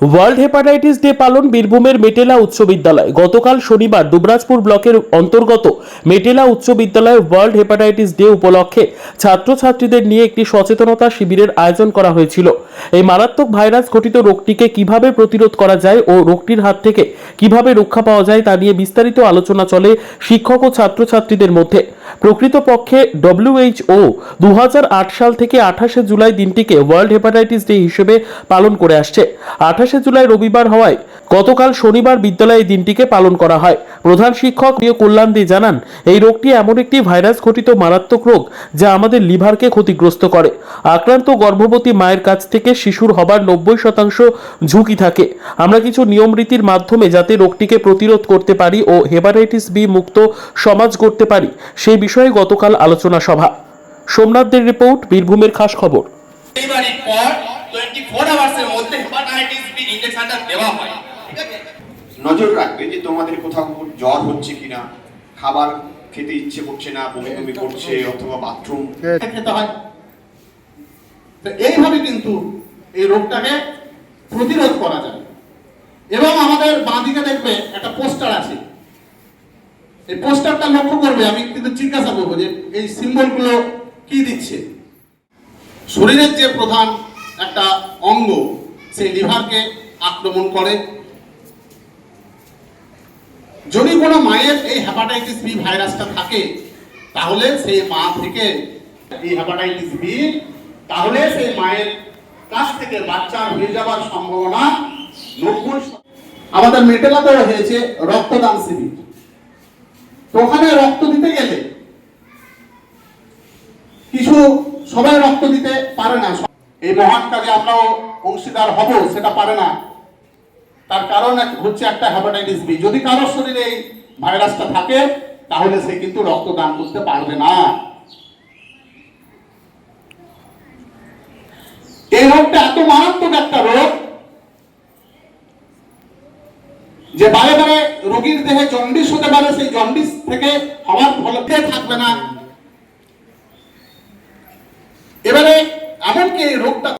World hepatitis day পালন বীরভূমের মেটেলা উচ্চ বিদ্যালয়। গতকাল শনিবার দুবরাজপুর ব্লকের অন্তর্গত মেটেলা উচ্চ বিদ্যালয়ে ওয়ার্ল্ড হেপাটাইটিস ডে উপলক্ষে ছাত্রছাত্রীদের নিয়ে একটি সচেতনতা শিবিরের আয়োজন করা হয়েছিল। এই মারাত্মক ভাইরাস ঘটিত রোগটিকে কীভাবে প্রতিরোধ করা যায় ও রোগটির হাত থেকে কীভাবে রক্ষা পাওয়া যায় তা নিয়ে বিস্তারিত আলোচনা চলে শিক্ষক ও ছাত্রছাত্রীদের মধ্যে। প্রকৃতপক্ষে ডব্লিউএইচও দু সাল থেকে আঠাশে জুলাই দিনটিকে ওয়ার্ল্ড হেপাটাইটিস ডে হিসেবে পালন করে আসছে। আঠাশে জুলাই রবিবার হওয়ায় গতকাল শনিবার বিদ্যালয়ে দিনটিকে পালন করা হয়। প্রধান শিক্ষক প্রিয় কল্যাণ দে জানান, এই রোগটি এমন একটি ভাইরাস ঘটিত মারাত্মক রোগ যা আমাদের লিভারকে ক্ষতিগ্রস্ত করে। আক্রান্ত গর্ভবতী মায়ের কাছ থেকে শিশুর হবার নব্বই শতাংশ ঝুঁকি থাকে। আমরা কিছু নিয়ম রীতির মাধ্যমে যাতে রোগটিকে প্রতিরোধ করতে পারি ও হেপাটাইটিস বি মুক্ত সমাজ করতে পারি, সেই বিষয়ে গতকাল আলোচনা সভা। সোমনাথদের রিপোর্ট বীরভূমের খাস খবর। হয়। নজর রাখবে যে তোমাদের কোথাও জ্বর হচ্ছে কিনা খাবার খেতে ইচ্ছে করছে না বমি বমি করছে অথবা বাথরুম খেতে হয়। তো এইভাবে কিন্তু এই রোগটাকে প্রতিরোধ করা যায়। এবং আমাদের বাঁদিকে দেখবে একটা পোস্টার এই পোস্টারটা লক্ষ্য করবে, আমি কিন্তু জিজ্ঞাসা করব যে এই সিম্বলগুলো কি দিচ্ছে? শরীরের যে প্রধান একটা অঙ্গ, সেই লিভারকে আক্রমণ করে। যদি কোনো মায়ের এই হ্যাপাটাইটিস বি ভাইরাসটা থাকে, তাহলে সেই মা থেকে এই হ্যাপাটাইটিস বি তাহলে সেই মায়ের কাছ থেকে বাচ্চার হয়ে যাওয়ার সম্ভাবনা নব্বই আমাদের মেটেলাতেও হয়েছে রক্তদান শিবির। ওখানে রক্ত দিতে গেলে কিছু সবাই রক্ত দিতে পারে না। এই মহান কাজে আমরাও অংশীদার হব, সেটা পারে না। তার কারণ হচ্ছে একটা হ্যাপাটাইটিস বি যদি কারোর শরীরে এই ভাইরাসটা থাকে, তাহলে সে কিন্তু রক্ত দান করতে পারবে না। এই রোগটা এত মারাত্মক একটা রোগ যে বারে রোগীর দেহে জন্ডিস হতে পারে, সেই জন্ডিস থেকে হওয়ার ফলে থাকবে না। এবারে এমনকি এই রোগটা